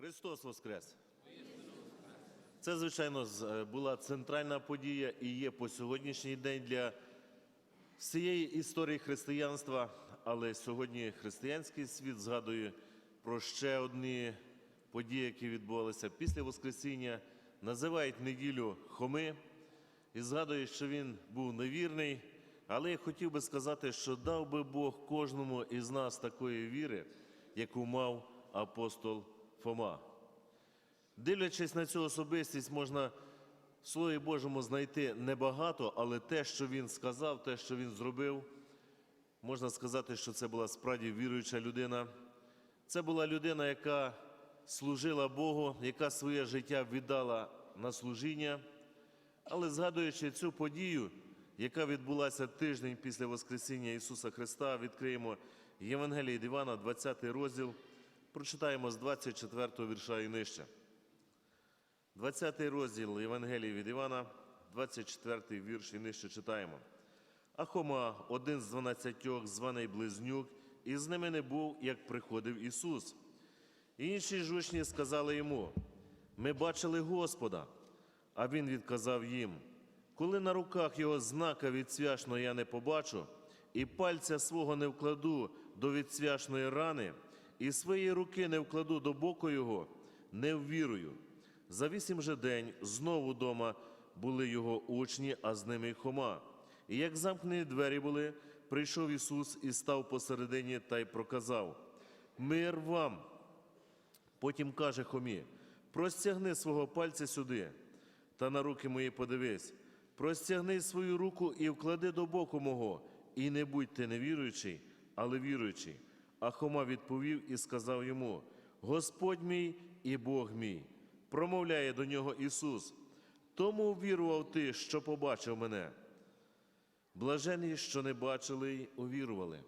Христос Воскрес! Це, звичайно, е, була центральна подія і є по сьогоднішній день для всієї історії християнства. Але сьогодні християнський світ згадує про ще одні події, які відбувалися після Воскресіння, називають неділю Хоми і згадує, що він був невірний. Але я хотів би сказати, що дав би Бог кожному із нас такої віри, яку мав апостол Фома. Дивлячись на цю особистість, можна в Слові Божому знайти небагато, але те, що він сказав, те, що він зробив, можна сказати, що це була справді віруюча людина. Це була людина, яка служила Богу, яка своє життя віддала на служіння. Але згадуючи цю подію, яка відбулася тиждень після Воскресіння Ісуса Христа, відкриємо Євангеліє від Івана, 20 розділ, прочитаємо з 24 вірша і нижче. 20 розділ Євангелії від Івана, 24 вірш і нижче читаємо. А Хома, один з дванадцятьох, званий Близнюк, і з ними не був, як приходив Ісус. Інші ж учні сказали йому: Ми бачили Господа. А він відказав їм: Коли на руках його знака відсвяшного я не побачу, і пальця свого не вкладу до відсвяшної рани, і своєї руки не вкладу до боку його, не ввірую. За вісім же день знову дома були його учні, а з ними й Хома. І як замкнені двері були, прийшов Ісус і став посередині та й проказав: Мир вам! Потім каже Хомі: простягни свого пальця сюди, та на руки мої подивись, простягни свою руку і вклади до боку мого, і не будь ти невіруючий, але віруючий. А Хома відповів і сказав йому: Господь мій і Бог мій. Промовляє до нього Ісус. Тому вірував ти, що побачив мене. Блажені, що не бачили й увірували.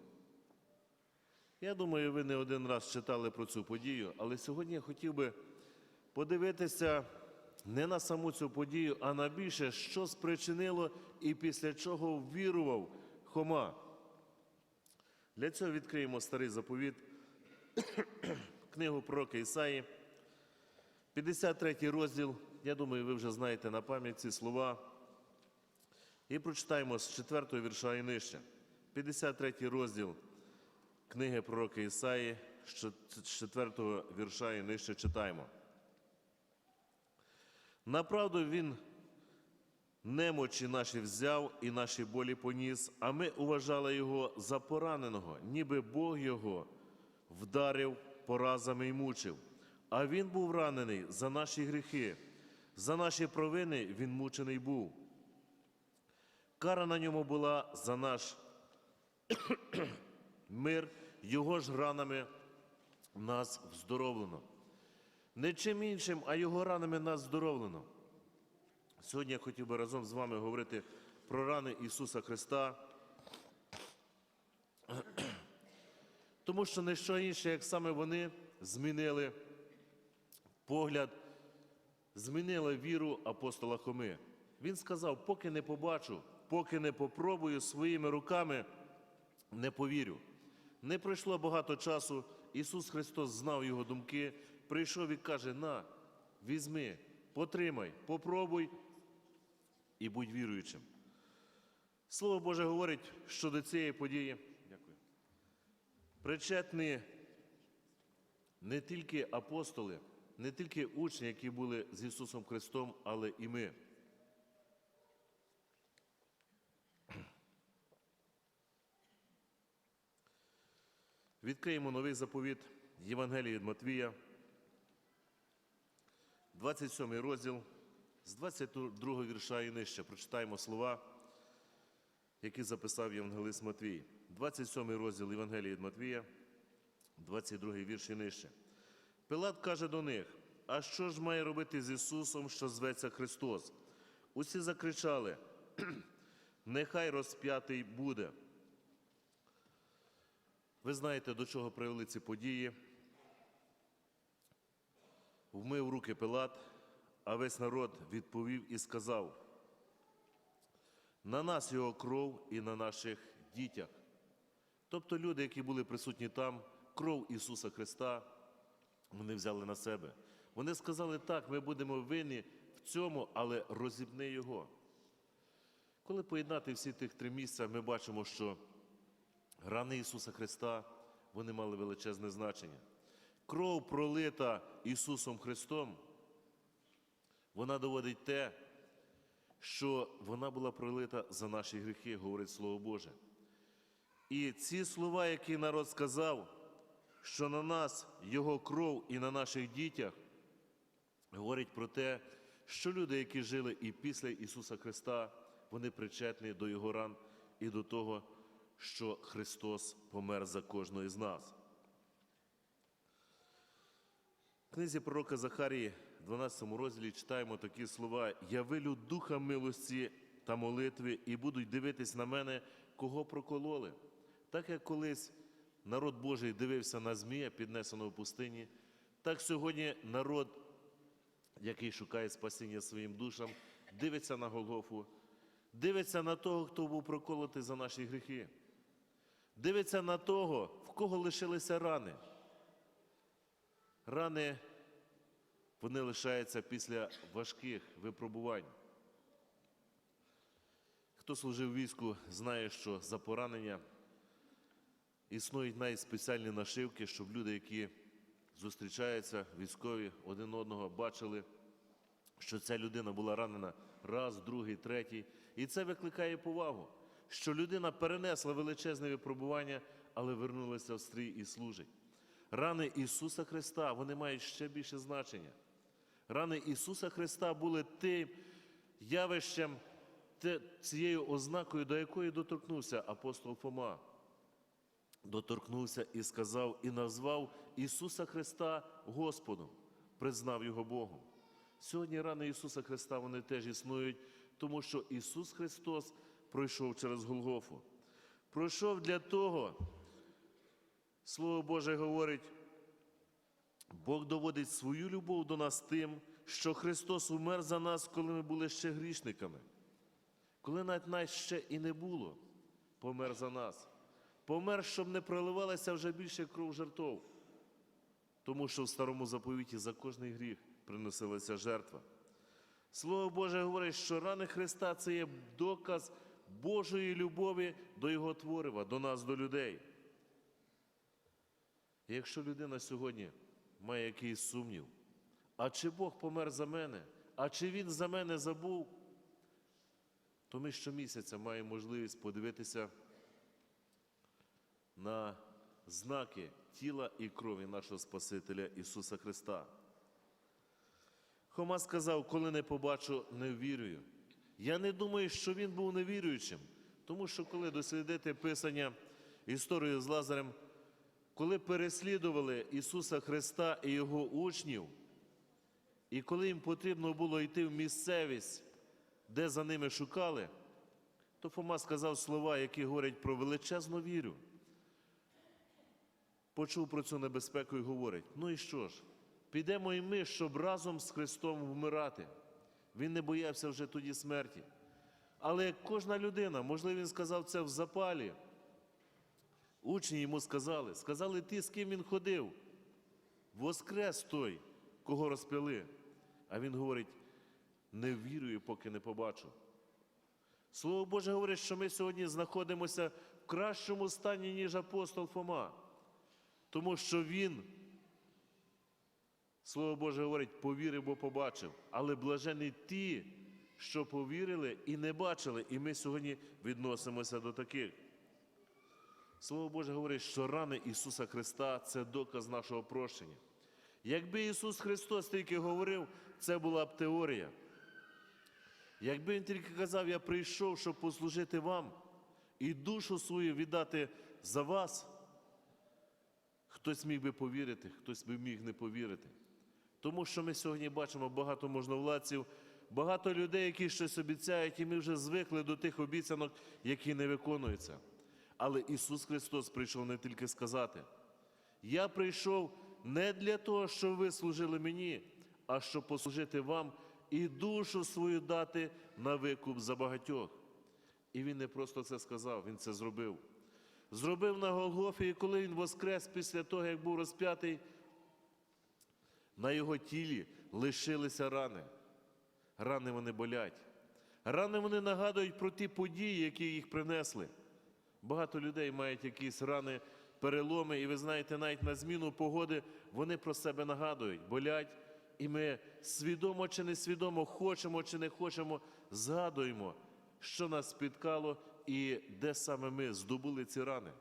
Я думаю, ви не один раз читали про цю подію, але сьогодні я хотів би подивитися не на саму цю подію, а на більше, що спричинило і після чого ввірував Хома. Для цього відкриємо старий заповіт, книгу пророка Ісаї, 53 розділ. Я думаю, ви вже знаєте на пам'ять ці слова. І прочитаємо з 4 вірша і нижче. 53 розділ книги пророка Ісаї, з 4 вірша і нижче читаємо. Направду він немочі наші взяв і наші болі поніс, а ми уважали його за пораненого, ніби Бог його вдарив поразами й мучив. А він був ранений за наші гріхи, за наші провини він мучений був. Кара на ньому була за наш мир, його ж ранами нас вздоровлено. Не чим іншим, а його ранами нас здоровлено. Сьогодні я хотів би разом з вами говорити про рани Ісуса Христа, тому що не що інше, як саме вони змінили погляд, змінили віру апостола Хоми. Він сказав: поки не побачу, поки не попробую своїми руками, не повірю. Не пройшло багато часу. Ісус Христос знав його думки, прийшов і каже: На, візьми, потримай, попробуй і будь віруючим. Слово Боже говорить щодо цієї події. Дякую. Причетні не тільки апостоли, не тільки учні, які були з Ісусом Христом, але і ми. Відкриємо новий заповіт Євангелії від Матвія, 27 розділ, з 22 вірша і нижче. Прочитаємо слова, які записав Євангелист Матвій. 27 розділ Євангелії від Матвія, 22 вірш і нижче. Пилат каже до них: А що ж має робити з Ісусом, що зветься Христос? Усі закричали: Нехай розп'ятий буде. Ви знаєте, до чого привели ці події. Вмив руки Пилат, а весь народ відповів і сказав: на нас його кров і на наших дітях. Тобто люди, які були присутні там, кров Ісуса Христа вони взяли на себе. Вони сказали, так, ми будемо винні в цьому, але розібни його. Коли поєднати всі тих три місця, ми бачимо, що рани Ісуса Христа вони мали величезне значення. Кров пролита Ісусом Христом, вона доводить те, що вона була пролита за наші гріхи, говорить Слово Боже. І ці слова, які народ сказав, що на нас Його кров і на наших дітях, говорить про те, що люди, які жили і після Ісуса Христа, вони причетні до Його ран і до того, що Христос помер за кожного з нас. В книзі пророка Захарії, 12 розділі, читаємо такі слова: Я вилю духа милості та молитви, і будуть дивитись на мене, кого прокололи. Так як колись народ Божий дивився на Змія, піднесеного в пустині, так сьогодні народ, який шукає спасіння своїм душам, дивиться на Голгофу, дивиться на того, хто був проколотий за наші гріхи, дивиться на того, в кого лишилися рани. Рани вони лишаються після важких випробувань. Хто служив війську, знає, що за поранення існують навіть спеціальні нашивки, щоб люди, які зустрічаються, військові один одного, бачили, що ця людина була ранена раз, другий, третій. І це викликає повагу, що людина перенесла величезне випробування, але вернулася в стрій і служить. Рани Ісуса Христа вони мають ще більше значення. Рани Ісуса Христа були тим явищем, цією ознакою, до якої доторкнувся апостол Фома. Доторкнувся і сказав, і назвав Ісуса Христа Господом, признав Його Богом. Сьогодні рани Ісуса Христа вони теж існують, тому що Ісус Христос пройшов через Голгофу. Пройшов для того, Слово Боже говорить, Бог доводить свою любов до нас тим, що Христос умер за нас, коли ми були ще грішниками. Коли навіть нас ще і не було, помер за нас. Помер, щоб не проливалася вже більше кров жертов. Тому що в старому заповіті за кожний гріх приносилася жертва. Слово Боже говорить, що рани Христа це є доказ Божої любові до Його творива, до нас, до людей. І якщо людина сьогодні має якийсь сумнів, а чи Бог помер за мене, а чи Він за мене забув, то ми щомісяця маємо можливість подивитися на знаки тіла і крові нашого Спасителя Ісуса Христа. Хома сказав, коли не побачу, не ввірую. Я не думаю, що він був невіруючим, тому що коли дослідити Писання історію з Лазарем, коли переслідували Ісуса Христа і Його учнів, і коли їм потрібно було йти в місцевість, де за ними шукали, то Фома сказав слова, які говорять про величезну віру. Почув про цю небезпеку і говорить: ну і що ж, підемо і ми, щоб разом з Христом вмирати. Він не боявся вже тоді смерті. Але кожна людина, можливо, він сказав це в запалі. Учні йому сказали, сказали ті, з ким він ходив. Воскрес той, кого розп'яли. А він говорить: не вірую, поки не побачу. Слово Боже говорить, що ми сьогодні знаходимося в кращому стані, ніж апостол Фома. Тому що він, Слово Боже говорить, повірив, бо побачив. Але блажені ті, що повірили і не бачили, і ми сьогодні відносимося до таких. Слово Боже говорить, що рани Ісуса Христа це доказ нашого прощення. Якби Ісус Христос тільки говорив, це була б теорія. Якби Він тільки казав, я прийшов, щоб послужити вам і душу свою віддати за вас, хтось міг би повірити, хтось би міг не повірити. Тому що ми сьогодні бачимо багато можновладців, багато людей, які щось обіцяють, і ми вже звикли до тих обіцянок, які не виконуються. Але Ісус Христос прийшов не тільки сказати: Я прийшов не для того, щоб ви служили мені, а щоб послужити вам і душу свою дати на викуп за багатьох. І Він не просто це сказав, Він це зробив. Зробив на Голгофі, і коли Він воскрес після того, як був розп'ятий, На його тілі лишилися рани. Рани вони болять. Рани вони нагадують про ті події, які їх принесли. Багато людей мають якісь рани, переломи, і ви знаєте, навіть на зміну погоди вони про себе нагадують, болять. І ми свідомо чи несвідомо, хочемо чи не хочемо, згадуємо, що нас спіткало і де саме ми здобули ці рани.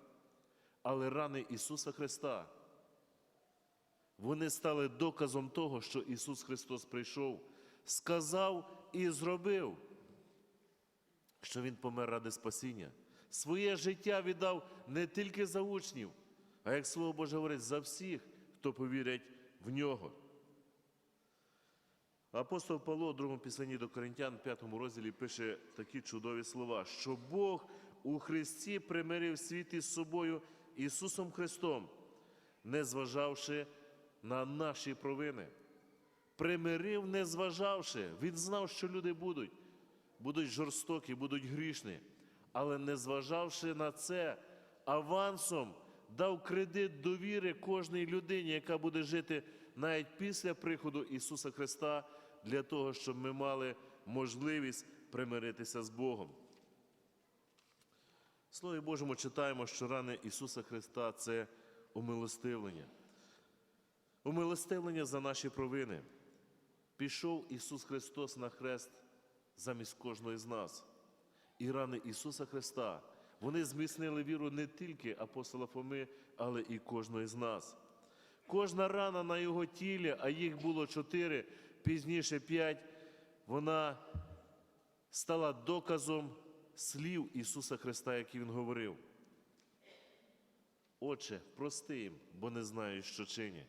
Але рани Ісуса Христа, вони стали доказом того, що Ісус Христос прийшов, сказав і зробив, що Він помер ради спасіння. Своє життя віддав не тільки за учнів, а як Слово Боже говорить, за всіх, хто повірять в нього. Апостол Павло у другому післанні до Коринтян, п'ятому розділі, пише такі чудові слова, що Бог у Христі примирив світ із собою Ісусом Христом, не зважавши на наші провини. Примирив, не зважавши. Він знав, що люди будуть, будуть жорстокі, будуть грішні, але не зважавши на це, авансом дав кредит довіри кожній людині, яка буде жити навіть після приходу Ісуса Христа, для того, щоб ми мали можливість примиритися з Богом. Слові Божому читаємо, що рани Ісуса Христа це умилостивлення. Умилостивлення за наші провини. Пішов Ісус Христос на хрест замість кожного з нас. І рани Ісуса Христа, вони зміцнили віру не тільки апостола Фоми, але і кожного з нас. Кожна рана на його тілі, а їх було чотири, пізніше п'ять, вона стала доказом слів Ісуса Христа, які Він говорив. Отче, прости їм, бо не знають, що чинять.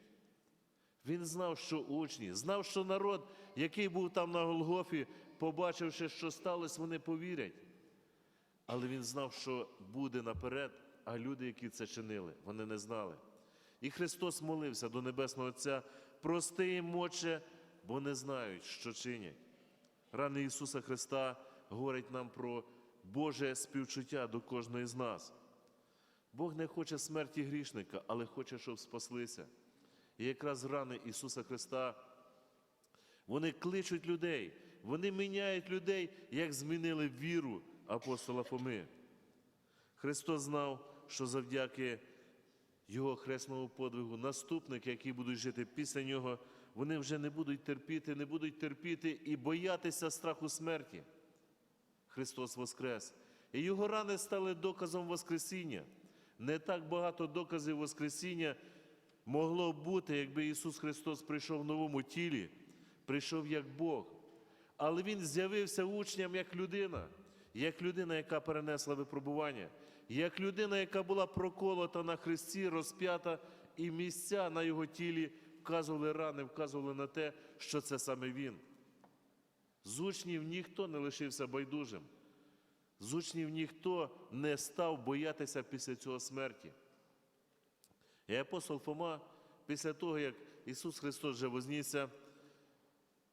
Він знав, що учні, знав, що народ, який був там на Голгофі, побачивши, що сталося, вони повірять. Але він знав, що буде наперед, а люди, які це чинили, вони не знали. І Христос молився до Небесного Отця, прости їм, Отче, бо не знають, що чинять. Рани Ісуса Христа говорять нам про Боже співчуття до кожної з нас. Бог не хоче смерті грішника, але хоче, щоб спаслися. І якраз рани Ісуса Христа, вони кличуть людей, вони міняють людей, як змінили віру апостола Фоми. Христос знав, що завдяки Його хресному подвигу наступники, які будуть жити після нього, вони вже не будуть терпіти, не будуть терпіти і боятися страху смерті. Христос Воскрес. І його рани стали доказом Воскресіння. Не так багато доказів Воскресіння могло б бути, якби Ісус Христос прийшов в новому тілі, прийшов як Бог. Але Він з'явився учням як людина, як людина, яка перенесла випробування, як людина, яка була проколота на хресті, розп'ята, і місця на його тілі вказували рани, вказували на те, що це саме Він. З учнів ніхто не лишився байдужим. З учнів ніхто не став боятися після цього смерті. І апостол Фома, після того, як Ісус Христос вже вознісся,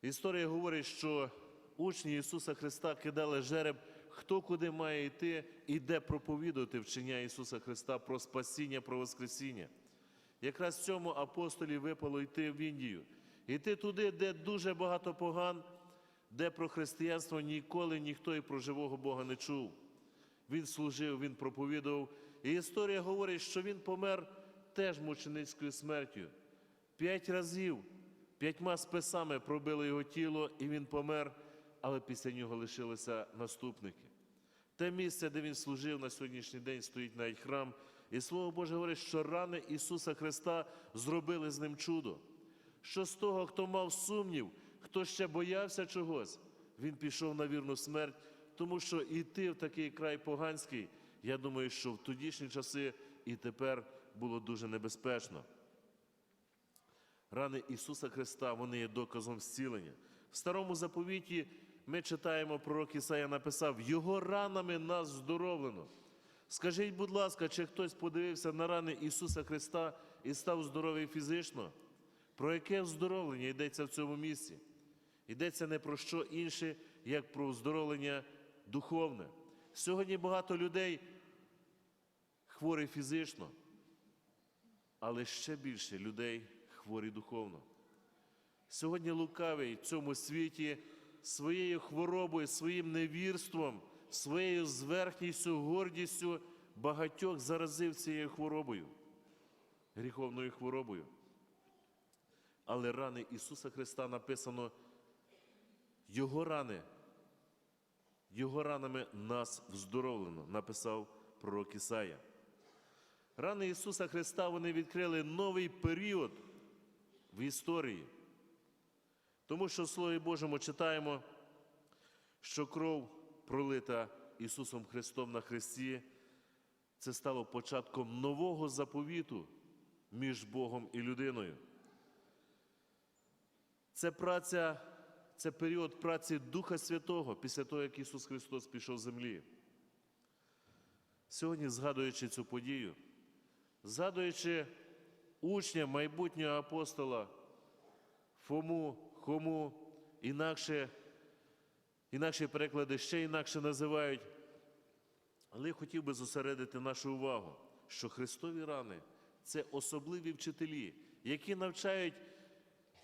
історія говорить, що учні Ісуса Христа кидали жереб, хто куди має йти і де проповідувати вчення Ісуса Христа про спасіння, про Воскресіння. Якраз цьому апостолі випало йти в Індію, йти туди, де дуже багато поган, де про християнство ніколи ніхто і про живого Бога не чув. Він служив, він проповідував. І історія говорить, що він помер теж мученицькою смертю. П'ять разів, п'ятьма списами пробили його тіло, і він помер, але після нього лишилися наступники. Те місце, де він служив на сьогоднішній день, стоїть навіть храм. І Слово Боже говорить, що рани Ісуса Христа зробили з ним чудо. Що з того, хто мав сумнів, хто ще боявся чогось, він пішов на вірну смерть, тому що йти в такий край поганський, я думаю, що в тодішні часи і тепер було дуже небезпечно. Рани Ісуса Христа, вони є доказом зцілення. В старому заповіті ми читаємо, пророк Ісая написав: Його ранами нас здоровлено. Скажіть, будь ласка, чи хтось подивився на рани Ісуса Христа і став здоровий фізично? Про яке оздоровлення йдеться в цьому місці? Йдеться не про що інше, як про оздоровлення духовне. Сьогодні багато людей хворі фізично, але ще більше людей хворі духовно. Сьогодні лукавий в цьому світі своєю хворобою, своїм невірством, своєю зверхністю, гордістю багатьох заразив цією хворобою, гріховною хворобою. Але рани Ісуса Христа написано, Його рани, Його ранами нас вздоровлено, написав пророк Ісая. Рани Ісуса Христа вони відкрили новий період в історії. Тому що в Слові Божому читаємо, що кров пролита Ісусом Христом на Христі, це стало початком нового заповіту між Богом і людиною. Це праця, це період праці Духа Святого після того, як Ісус Христос пішов з землі. Сьогодні, згадуючи цю подію, згадуючи учня майбутнього апостола Фому, Хому, інакше, інакші переклади ще інакше називають. Але я хотів би зосередити нашу увагу, що Христові рани це особливі вчителі, які навчають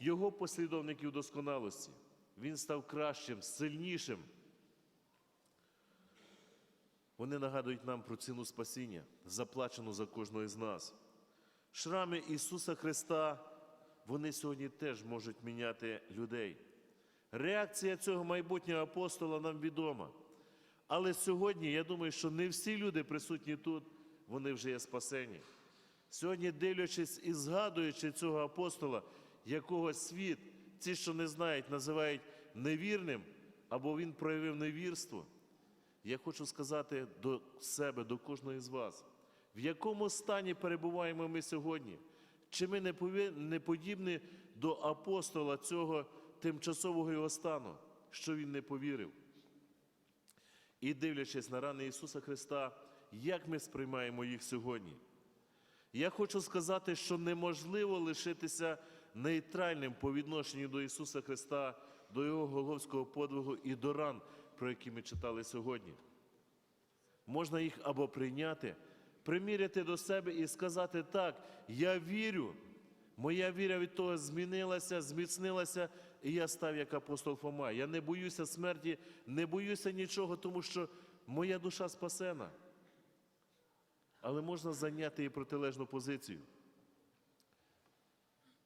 його послідовників досконалості. Він став кращим, сильнішим. Вони нагадують нам про ціну спасіння, заплачену за кожного із нас. Шрами Ісуса Христа, вони сьогодні теж можуть міняти людей. Реакція цього майбутнього апостола нам відома. Але сьогодні, я думаю, що не всі люди присутні тут, вони вже є спасені. Сьогодні, дивлячись і згадуючи цього апостола, якого світ, ті, що не знають, називають невірним, або він проявив невірство. Я хочу сказати до себе, до кожного з вас, в якому стані перебуваємо ми сьогодні? Чи ми не, подібні до апостола цього тимчасового його стану, що він не повірив? І дивлячись на рани Ісуса Христа, як ми сприймаємо їх сьогодні? Я хочу сказати, що неможливо лишитися нейтральним по відношенню до Ісуса Христа, до Його головського подвигу і до ран, про які ми читали сьогодні. Можна їх або прийняти, приміряти до себе і сказати так, я вірю, моя віра від того змінилася, зміцнилася, і я став як апостол Фома. Я не боюся смерті, не боюся нічого, тому що моя душа спасена. Але можна зайняти і протилежну позицію.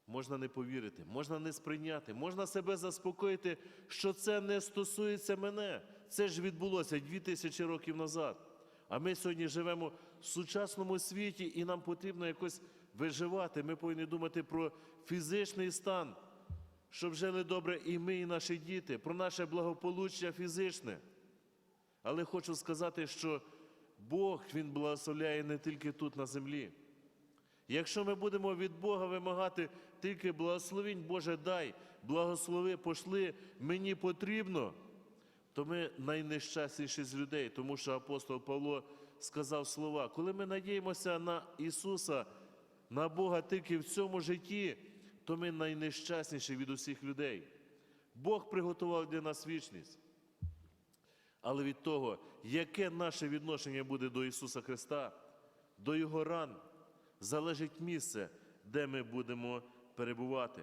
Можна не повірити, можна не сприйняти, можна себе заспокоїти, що це не стосується мене. Це ж відбулося дві тисячі років назад. А ми сьогодні живемо в сучасному світі, і нам потрібно якось виживати. Ми повинні думати про фізичний стан, щоб жили добре і ми, і наші діти, про наше благополуччя фізичне. Але хочу сказати, що Бог Він благословляє не тільки тут на землі. Якщо ми будемо від Бога вимагати тільки благословінь, Боже, дай, благослови, пошли, мені потрібно, то ми найнещасніші з людей, тому що апостол Павло сказав слова, коли ми надіємося на Ісуса, на Бога тільки в цьому житті, то ми найнещасніші від усіх людей. Бог приготував для нас вічність. Але від того, яке наше відношення буде до Ісуса Христа, до Його ран, залежить місце, де ми будемо перебувати.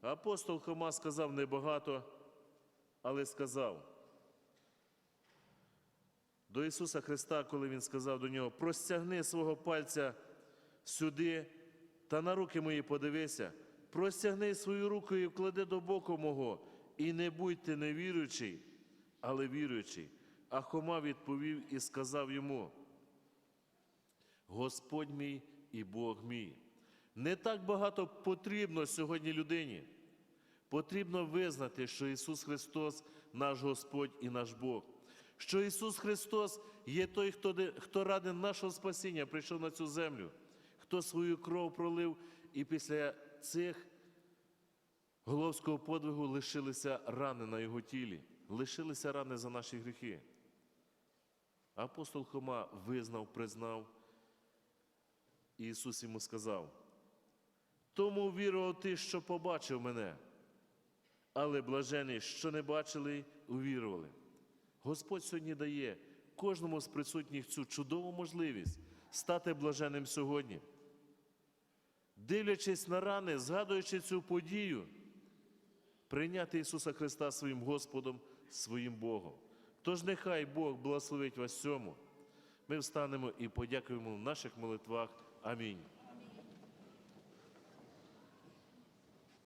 Апостол Хома сказав небагато, але сказав до Ісуса Христа, коли Він сказав до нього, простягни свого пальця сюди та на руки мої подивися, простягни свою руку і вклади до боку мого, і не будьте невіруючий, але віруючий. А Хома відповів і сказав йому, Господь мій і Бог мій. Не так багато потрібно сьогодні людині. Потрібно визнати, що Ісус Христос наш Господь і наш Бог. Що Ісус Христос є той, хто, хто ради нашого спасіння прийшов на цю землю, хто свою кров пролив, і після цих головського подвигу лишилися рани на Його тілі, лишилися рани за наші гріхи. Апостол Хома визнав, признав, і Ісус йому сказав, тому вірував ти, що побачив мене, але блажені, що не бачили, увірували. Господь сьогодні дає кожному з присутніх цю чудову можливість стати блаженним сьогодні. Дивлячись на рани, згадуючи цю подію, прийняти Ісуса Христа своїм Господом, своїм Богом. Тож нехай Бог благословить вас цьому. Ми встанемо і подякуємо в наших молитвах. Амінь.